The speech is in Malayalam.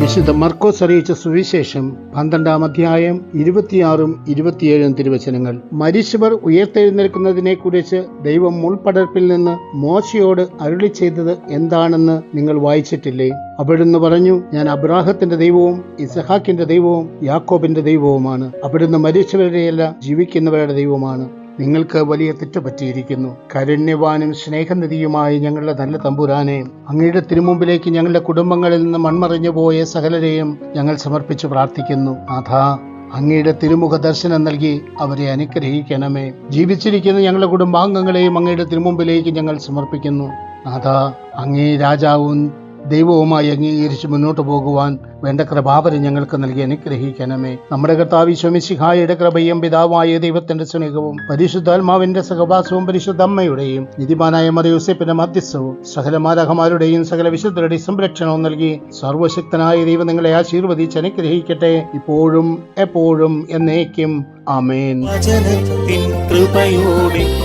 വിശുദ്ധ മർക്കോസ് അറിയിച്ച സുവിശേഷം പന്ത്രണ്ടാം അധ്യായം ഇരുപത്തിയാറും ഇരുപത്തിയേഴും തിരുവചനങ്ങൾ. മരിച്ചവർ ഉയർത്തെഴുന്നേൽക്കുന്നതിനെക്കുറിച്ച് ദൈവം മുൾപടർപ്പിൽ നിന്ന് മോശയോട് അരുളി ചെയ്തത് എന്താണെന്ന് നിങ്ങൾ വായിച്ചിട്ടില്ലേ? അവിടുന്ന് പറഞ്ഞു ഞാൻ അബ്രാഹത്തിന്റെ ദൈവവും ഇസഹാക്കിന്റെ ദൈവവും യാക്കോബിന്റെ ദൈവവുമാണ്. അവിടുന്ന് മരിച്ചവരുടെയല്ല ജീവിക്കുന്നവരുടെ ദൈവമാണ് നിങ്ങൾക്ക് വലിയ തെറ്റ് പറ്റിയിരിക്കുന്നു കരുണ്യവാനും സ്നേഹനിധിയുമായി ഞങ്ങളുടെ നല്ല തമ്പുരാനെ അങ്ങയുടെ തിരുമുമ്പിലേക്ക് ഞങ്ങളുടെ കുടുംബങ്ങളിൽ നിന്ന് മൺമറിഞ്ഞു പോയ സകലരെയും ഞങ്ങൾ സമർപ്പിച്ച് പ്രാർത്ഥിക്കുന്നു. നാഥാ അങ്ങയുടെ തിരുമുഖ ദർശനം നൽകി അവരെ അനുഗ്രഹിക്കണമേ. ജീവിച്ചിരിക്കുന്ന ഞങ്ങളുടെ കുടുംബാംഗങ്ങളെയും അങ്ങയുടെ തിരുമുമ്പിലേക്ക് ഞങ്ങൾ സമർപ്പിക്കുന്നു. അതാ അങ്ങേ രാജാവും ദൈവവുമായി അംഗീകരിച്ച് മുന്നോട്ട് പോകുവാൻ വേണ്ട കൃപാവരം ഞങ്ങൾക്ക് നൽകി അനുഗ്രഹിക്കണമേ. നമ്മുടെ കർത്താവ് ശമിശിഹായുടെ കൃപയും പിതാവായ ദൈവത്തിന്റെ സ്നേഹവും പരിശുദ്ധാത്മാവിന്റെ സഹവാസവും പരിശുദ്ധ അമ്മയുടെയും നിധിമാനായ മറിയൂസപ്പിന്റെ മധ്യസ്ഥവും സകല മാരഹമാരുടെയും സകല വിശുദ്ധരുടെയും സംരക്ഷണവും നൽകി സർവശക്തനായ ദൈവം നിങ്ങളെ ആശീർവദിച്ച് അനുഗ്രഹിക്കട്ടെ. ഇപ്പോഴും എപ്പോഴും എന്നേക്കും. ആമേൻ. കൃപയോടെ